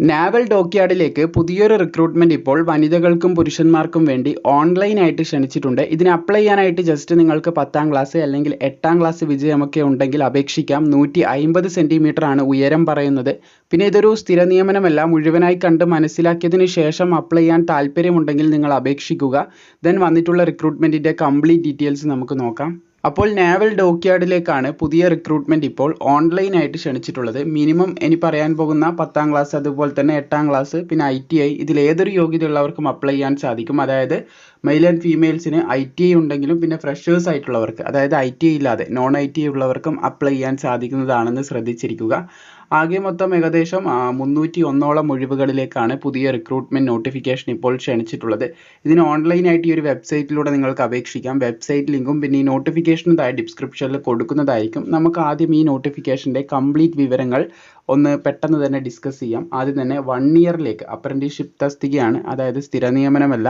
നാവൽ ഡോക്യാർഡിലേക്ക് പുതിയൊരു റിക്രൂട്ട്മെന്റ് ഇപ്പോൾ വനിതകൾക്കും പുരുഷന്മാർക്കും വേണ്ടി ഓൺലൈനായിട്ട് ക്ഷണിച്ചിട്ടുണ്ട്. ഇതിന് അപ്ലൈ ചെയ്യാനായിട്ട് ജസ്റ്റ് നിങ്ങൾക്ക് പത്താം ക്ലാസ് അല്ലെങ്കിൽ എട്ടാം ക്ലാസ് വിജയമൊക്കെ ഉണ്ടെങ്കിൽ അപേക്ഷിക്കാം. നൂറ്റി സെന്റിമീറ്റർ ആണ് ഉയരം പറയുന്നത്. പിന്നെ ഇതൊരു സ്ഥിര നിയമനമല്ല. മുഴുവനായി കണ്ട് മനസ്സിലാക്കിയതിന് ശേഷം അപ്ലൈ ചെയ്യാൻ താല്പര്യമുണ്ടെങ്കിൽ നിങ്ങൾ അപേക്ഷിക്കുക. ദെൻ വന്നിട്ടുള്ള റിക്രൂട്ട്മെന്റിന്റെ കംപ്ലീറ്റ് ഡീറ്റെയിൽസ് നമുക്ക് നോക്കാം. അപ്പോൾ നാവൽ ഡോക്യാർഡിലേക്കാണ് പുതിയ റിക്രൂട്ട്മെന്റ് ഇപ്പോൾ ഓൺലൈനായിട്ട് ക്ഷണിച്ചിട്ടുള്ളത്. മിനിമം ഇനി പറയാൻ പോകുന്ന പത്താം ക്ലാസ് അതുപോലെ തന്നെ എട്ടാം ക്ലാസ് പിന്നെ ഐ ടി ഐ ഇതിൽ ഏതൊരു യോഗ്യതയുള്ളവർക്കും അപ്ലൈ ചെയ്യാൻ സാധിക്കും. അതായത് മെയിൽ ആൻഡ് ഫീമെയിൽസിന് ഐ ടി ഐ ഉണ്ടെങ്കിലും പിന്നെ ഫ്രഷേഴ്സ് ആയിട്ടുള്ളവർക്ക് അതായത് ഐ ടി ഐ ഇല്ലാതെ നോൺ ഐ ടി ഐ ഉള്ളവർക്കും അപ്ലൈ ചെയ്യാൻ സാധിക്കുന്നതാണെന്ന് ശ്രദ്ധിച്ചിരിക്കുക. ആകെ മൊത്തം ഏകദേശം മുന്നൂറ്റി ഒന്നോളം ഒഴിവുകളിലേക്കാണ് പുതിയ റിക്രൂട്ട്മെന്റ് നോട്ടിഫിക്കേഷൻ ഇപ്പോൾ ക്ഷണിച്ചിട്ടുള്ളത്. ഇതിന് ഓൺലൈനായിട്ട് ഈ ഒരു വെബ്സൈറ്റിലൂടെ നിങ്ങൾക്ക് അപേക്ഷിക്കാം. വെബ്സൈറ്റ് ലിങ്കും പിന്നെ ഈ നോട്ടിഫിക്കേഷനും താഴെ ഡിസ്ക്രിപ്ഷനിൽ കൊടുക്കുന്നതായിരിക്കും. നമുക്ക് ആദ്യം ഈ നോട്ടിഫിക്കേഷന്റെ കംപ്ലീറ്റ് വിവരങ്ങൾ ഒന്ന് പെട്ടെന്ന് തന്നെ ഡിസ്കസ് ചെയ്യാം. ആദ്യം തന്നെ വൺ ഇയറിലേക്ക് അപ്രന്റീസ്ഷിപ്പ് തസ്തികയാണ് അതായത് സ്ഥിര നിയമനമല്ല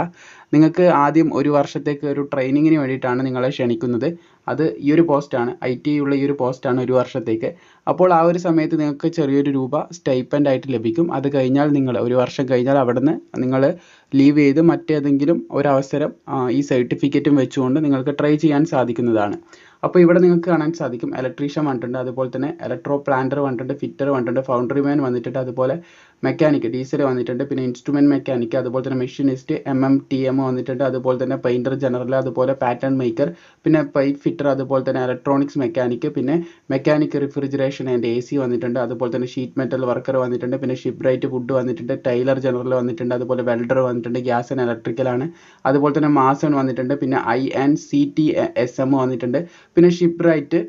നിങ്ങൾക്ക് ആദ്യം ഒരു വർഷത്തേക്ക് ഒരു ട്രെയിനിങ്ങിന് വേണ്ടിയിട്ടാണ് നിങ്ങളെ ക്ഷണിക്കുന്നത്. അത് ഈ ഒരു പോസ്റ്റാണ് ഐ ടി ഉള്ള ഈ ഒരു പോസ്റ്റാണ് ഒരു വർഷത്തേക്ക്. അപ്പോൾ ആ ഒരു സമയത്ത് നിങ്ങൾക്ക് ചെറിയൊരു രൂപ സ്റ്റൈപ്പന്റ് ആയിട്ട് ലഭിക്കും. അത് കഴിഞ്ഞാൽ നിങ്ങൾ ഒരു വർഷം കഴിഞ്ഞാൽ അവിടുന്ന് നിങ്ങൾ ലീവ് ചെയ്ത് മറ്റേതെങ്കിലും ഒരവസരം ഈ സർട്ടിഫിക്കറ്റും വെച്ചുകൊണ്ട് നിങ്ങൾക്ക് ട്രൈ ചെയ്യാൻ സാധിക്കുന്നതാണ്. അപ്പോൾ ഇവിടെ നിങ്ങൾക്ക് കാണാൻ സാധിക്കും. ഇലക്ട്രീഷ്യൻ വന്നിട്ടുണ്ട് അതുപോലെ തന്നെ ഇലക്ട്രോ പ്ലാന്റർ വന്നിട്ടുണ്ട് ഫിറ്റർ വന്നിട്ടുണ്ട് ഫൗണ്ടറി മാൻ വന്നിട്ടുണ്ട് അതുപോലെ മെക്കാനിക് ഡീസൽ വന്നിട്ടുണ്ട് പിന്നെ ഇൻസ്ട്രുമെന്റ് മെക്കാനിക് അതുപോലെ തന്നെ machinist M M T M വന്നിട്ടുണ്ട് അതുപോലെ തന്നെ പെയിന്റർ ജനറൽ അതുപോലെ പാറ്റേൺ മേക്കർ പിന്നെ പൈപ്പ് ഫിറ്റർ അതുപോലെ തന്നെ ഇലക്ട്രോണിക്സ് മെക്കാനിക് പിന്നെ mechanic refrigeration and A C വന്നിട്ടുണ്ട്. അതുപോലെ തന്നെ ഷീറ്റ് മെറ്റൽ വർക്കർ വന്നിട്ടുണ്ട്. പിന്നെ ഷിപ്പ് റൈറ്റ് വുഡ് വന്നിട്ടുണ്ട്. ടൈലർ ജനറൽ വന്നിട്ടുണ്ട്. അതുപോലെ വെൽഡർ വന്നിട്ടുണ്ട്. ഗ്യാസ് ആൻഡ് ഇലക്ട്രിക്കൽ ആണ്. അതുപോലെ തന്നെ മാസൺ വന്നിട്ടുണ്ട്. പിന്നെ I and C T S M വന്നിട്ടുണ്ട്. പിന്നെ ഷിപ്പ് റൈറ്റ്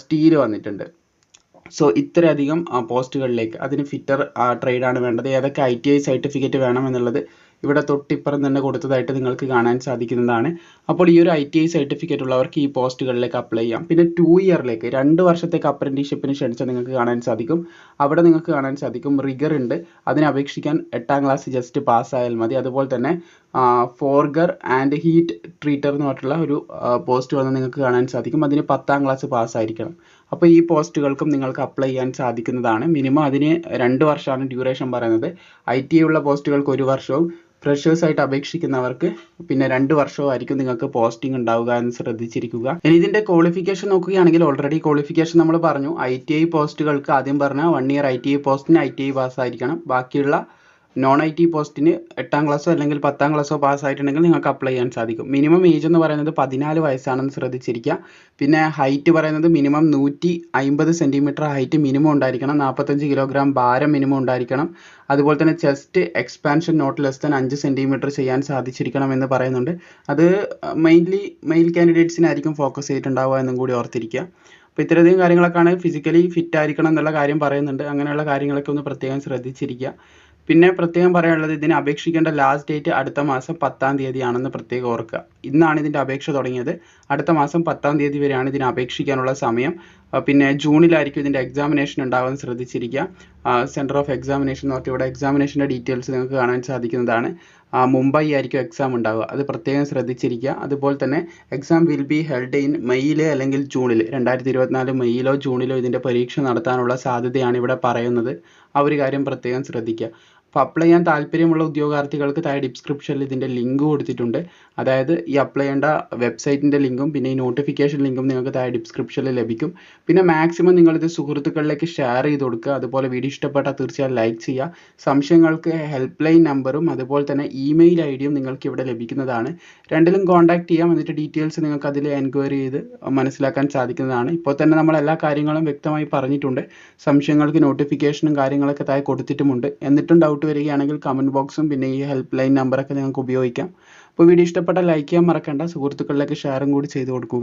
സ്റ്റീൽ വന്നിട്ടുണ്ട്. സോ ഇത്രയധികം പോസ്റ്റുകളിലേക്ക് അതിന് ഫിറ്റർ ട്രേഡാണ് വേണ്ടത്. ഏതൊക്കെ ഐ ടി ഐ സർട്ടിഫിക്കറ്റ് വേണം എന്നുള്ളത് ഇവിടെ തൊട്ടിപ്പുറം തന്നെ കൊടുത്തതായിട്ട് നിങ്ങൾക്ക് കാണാൻ സാധിക്കുന്നതാണ്. അപ്പോൾ ഈ ഒരു ഐ ടി ഐ സർട്ടിഫിക്കറ്റ് ഉള്ളവർക്ക് ഈ പോസ്റ്റുകളിലേക്ക് അപ്ലൈ ചെയ്യാം. പിന്നെ ടു ഇയറിലേക്ക് രണ്ട് വർഷത്തേക്ക് അപ്രന്റീഷിപ്പിന് ക്ഷണിച്ചാൽ നിങ്ങൾക്ക് കാണാൻ സാധിക്കും. അവിടെ നിങ്ങൾക്ക് കാണാൻ സാധിക്കും. റിഗർ ഉണ്ട്. അതിനെ അപേക്ഷിക്കാൻ എട്ടാം ക്ലാസ് ജസ്റ്റ് പാസ്സായാൽ മതി. അതുപോലെ തന്നെ ഫോർഗർ ആൻഡ് ഹീറ്റ് ട്രീറ്റർ എന്ന് പറഞ്ഞിട്ടുള്ള ഒരു പോസ്റ്റ് വന്ന് നിങ്ങൾക്ക് കാണാൻ സാധിക്കും. അതിന് പത്താം ക്ലാസ് പാസ്സായിരിക്കണം അപ്പോൾ ഈ പോസ്റ്റുകൾക്കും നിങ്ങൾക്ക് അപ്ലൈ ചെയ്യാൻ സാധിക്കുന്നതാണ്. മിനിമം അതിന് രണ്ട് വർഷമാണ് ഡ്യൂറേഷൻ പറയുന്നത്. ഐ ടി ഉള്ള പോസ്റ്റുകൾക്ക് ഒരു വർഷവും ഫ്രഷേഴ്സ് ആയിട്ട് അപേക്ഷിക്കുന്നവർക്ക് പിന്നെ രണ്ട് വർഷമായിരിക്കും നിങ്ങൾക്ക് പോസ്റ്റിംഗ് ഉണ്ടാവുക എന്ന് ശ്രദ്ധിച്ചിരിക്കുക. ഇനി ഇതിന്റെ ക്വാളിഫിക്കേഷൻ നോക്കുകയാണെങ്കിൽ ഓൾറെഡി ക്വാളിഫിക്കേഷൻ നമ്മൾ പറഞ്ഞു. ഐ ടി ഐ പോസ്റ്റുകൾക്ക് ആദ്യം പറഞ്ഞ one year I T I പോസ്റ്റിന് ഐ ടി ഐ പാസ്സായിരിക്കണം ബാക്കിയുള്ള നോൺ ഐ ടി പോസ്റ്റിന് എട്ടാം ക്ലാസ്സോ അല്ലെങ്കിൽ പത്താം ക്ലാസ്സോ പാസ്സായിട്ടുണ്ടെങ്കിൽ നിങ്ങൾക്ക് അപ്ലൈ ചെയ്യാൻ സാധിക്കും. മിനിമം ഏജ് എന്ന് പറയുന്നത് പതിനാല് വയസ്സാണെന്ന് ശ്രദ്ധിച്ചിരിക്കുക. പിന്നെ ഹൈറ്റ് പറയുന്നത് മിനിമം നൂറ്റി അമ്പത് സെന്റിമീറ്റർ ഹൈറ്റ് മിനിമം ഉണ്ടായിരിക്കണം. നാൽപ്പത്തഞ്ച് കിലോഗ്രാം ഭാരം മിനിമം ഉണ്ടായിരിക്കണം. അതുപോലെ തന്നെ chest expansion not less than അഞ്ച് സെന്റിമീറ്റർ ചെയ്യാൻ സാധിച്ചിരിക്കണം എന്ന് പറയുന്നുണ്ട്. അത് മെയിൻലി മെയിൽ കാൻഡിഡേറ്റ്സിനായിരിക്കും ഫോക്കസ് ചെയ്തിട്ടുണ്ടാവുക എന്നും കൂടി ഓർത്തിരിക്കുക. അപ്പോൾ ഇത്രയധികം കാര്യങ്ങളൊക്കെയാണ് ഫിസിക്കലി ഫിറ്റ് ആയിരിക്കണം എന്നുള്ള കാര്യം പറയുന്നുണ്ട്. അങ്ങനെയുള്ള കാര്യങ്ങളൊക്കെ ഒന്ന് പ്രത്യേകം ശ്രദ്ധിച്ചിരിക്കുക. പിന്നെ പ്രത്യേകം പറയാനുള്ളത് ഇതിന് അപേക്ഷിക്കേണ്ട ലാസ്റ്റ് ഡേറ്റ് അടുത്ത മാസം പത്താം തീയതിയാണെന്ന് പ്രത്യേകം ഓർക്കുക. ഇന്നാണ് ഇതിന്റെ അപേക്ഷ തുടങ്ങിയത്. അടുത്ത മാസം പത്താം തീയതി വരെയാണ് ഇതിന് അപേക്ഷിക്കാനുള്ള സമയം. പിന്നെ ജൂണിലായിരിക്കും ഇതിന്റെ എക്സാമിനേഷൻ ഉണ്ടാകുമെന്ന് ശ്രദ്ധിച്ചിരിക്കുക. സെന്റർ ഓഫ് എക്സാമിനേഷൻ എന്ന് പറഞ്ഞാൽ ഇവിടെ എക്സാമിനേഷന്റെ ഡീറ്റെയിൽസ് നിങ്ങൾക്ക് കാണാൻ സാധിക്കുന്നതാണ്. മുംബൈ ആയിരിക്കും എക്സാം ഉണ്ടാവുക. അത് പ്രത്യേകം ശ്രദ്ധിച്ചിരിക്കുക. അതുപോലെ തന്നെ exam will be held in മെയ്യിൽ അല്ലെങ്കിൽ ജൂണിൽ രണ്ടായിരത്തി ഇരുപത്തിനാല് മെയ്യിലോ ജൂണിലോ ഇതിന്റെ പരീക്ഷ നടത്താനുള്ള സാധ്യതയാണ് ഇവിടെ പറയുന്നത്. ആ ഒരു കാര്യം പ്രത്യേകം ശ്രദ്ധിക്കുക. അപ്പോൾ അപ്ലൈ ചെയ്യാൻ താല്പര്യമുള്ള ഉദ്യോഗാർത്ഥികൾക്ക് താഴെ ഡിസ്ക്രിപ്ഷനിൽ ഇതിന്റെ ലിങ്ക് കൊടുത്തിട്ടുണ്ട്. അതായത് ഈ അപ്ലൈ ചെയ്യേണ്ട വെബ്സൈറ്റിന്റെ ലിങ്കും പിന്നെ ഈ നോട്ടിഫിക്കേഷൻ ലിങ്കും നിങ്ങൾക്ക് താഴെ ഡിസ്ക്രിപ്ഷനിൽ ലഭിക്കും. പിന്നെ മാക്സിമം നിങ്ങളിത് സുഹൃത്തുക്കളിലേക്ക് ഷെയർ ചെയ്ത് കൊടുക്കുക. അതുപോലെ വീഡിയോ ഇഷ്ടപ്പെട്ടാൽ തീർച്ചയായും ലൈക്ക് ചെയ്യുക. സംശയങ്ങൾക്ക് ഹെൽപ്പ് ലൈൻ നമ്പറും അതുപോലെ തന്നെ ഇമെയിൽ ഐ ഡിയും നിങ്ങൾക്ക് ഇവിടെ ലഭിക്കുന്നതാണ്. രണ്ടിലും കോൺടാക്ട് ചെയ്യാം. എന്നിട്ട് ഡീറ്റെയിൽസ് നിങ്ങൾക്ക് അതിൽ എൻക്വയറി ചെയ്ത് മനസ്സിലാക്കാൻ സാധിക്കുന്നതാണ്. ഇപ്പോൾ തന്നെ നമ്മൾ എല്ലാ കാര്യങ്ങളും വ്യക്തമായി പറഞ്ഞിട്ടുണ്ട്. സംശയങ്ങൾക്ക് നോട്ടിഫിക്കേഷനും കാര്യങ്ങളൊക്കെ താഴെ കൊടുത്തിട്ടുമുണ്ട്. എന്നിട്ടും ഡൗട്ട് വരികയാണെങ്കിൽ കമന്റ് ബോക്സും പിന്നെ ഈ ഹെൽപ്പ് ലൈൻ നമ്പറൊക്കെ നിങ്ങൾക്ക് ഉപയോഗിക്കാം. അപ്പോൾ വീഡിയോ ഇഷ്ടപ്പെട്ടാൽ ലൈക്ക് ചെയ്യാൻ മറക്കണ്ട. സുഹൃത്തുക്കളിലേക്ക് ഷെയറും കൂടി ചെയ്തു കൊടുക്കുക.